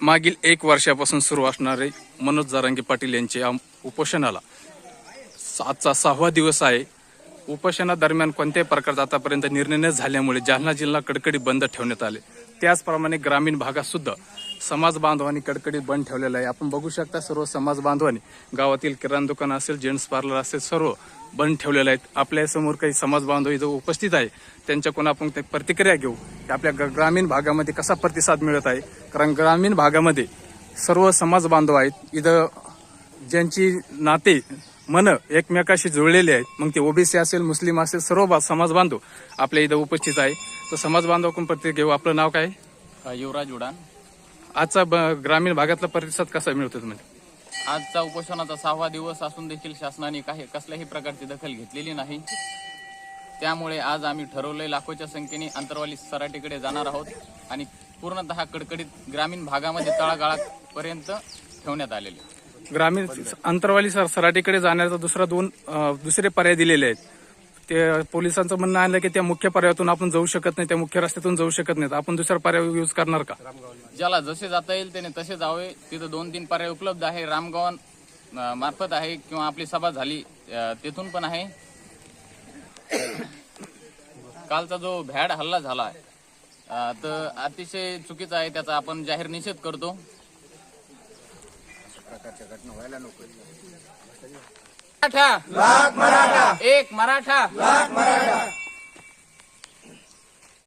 मागील एक वर्षापासून सुरू असणारे मनोज जारांगे पाटील यांच्या उपोषणाला आजचा सहावा दिवस आहे. उपोषणादरम्यान कोणत्याही प्रकारचा आतापर्यंत निर्णय न झाल्यामुळे जालना जिल्हा कडकडी बंद ठेवण्यात आले. त्याचप्रमाणे ग्रामीण भागात सुद्धा समाज बांधवांनी कडकडीत बंद ठेवलेला आहे. आपण बघू शकता सर्व समाज बांधवांनी गावातील किराणा दुकान असेल जेंट्स पार्लर असेल सर्व बंद ठेवलेले आहेत. आपल्यासमोर काही समाज बांधव इथं उपस्थित आहे. त्यांच्याकडून आपण ते प्रतिक्रिया घेऊ की आपल्या ग- ग्रामीण भागामध्ये कसा प्रतिसाद मिळत आहे. कारण ग्रामीण भागामध्ये सर्व समाज बांधव आहेत. इथं ज्यांची नाते मन एकमेकाशी जुळलेले आहेत. मग ते ओबीसी असेल मुस्लिम असेल सर्व समाज बांधव आपल्या इथं उपस्थित आहे. तर समाज बांधवाकडून प्रतिक्रिया घेऊ. आपलं नाव काय? युवराज उडान. आजचा ग्रामीण भागातला प्रतिसाद कसा मिळतो तुम्हाला? आजचा उपोषणाचा सहावा दिवस असून देखील शासनाने काही कसल्याही प्रकारची दखल घेतलेली नाही. त्यामुळे आज आम्ही ठरवलंय लाखोच्या संख्येने अंतरवाली सराटीकडे जाणार आहोत. आणि पूर्णतः कडकडीत ग्रामीण भागामध्ये तळागाळापर्यंत ठेवण्यात आलेले ग्रामीण अंतरवाली सर सराटीकडे जाण्याचा दुसरा दोन अं, दुसरे पर्याय दिलेले आहेत. ते पोलिसांचं म्हणणं आलं की त्या मुख्य पर्यायातून आपण जाऊ शकत नाही त्या मुख्य रस्त्यातून जाऊ शकत नाहीत. आपण दुसरा पर्याय यूज करणार का? ज्याला जसे जाता येईल त्याने तसे जावे. तिथं दोन तीन पर्याय उपलब्ध आहे. रामगावन अ, मार्फत आहे किंवा आपली सभा झाली अ, तेथून पण आहे. कालचा जो भॅड हल्ला झाला अ, तर अतिशय चुकीचा आहे. त्याचा आपण जाहीर निषेध करतो. मराठा. एक मराठा.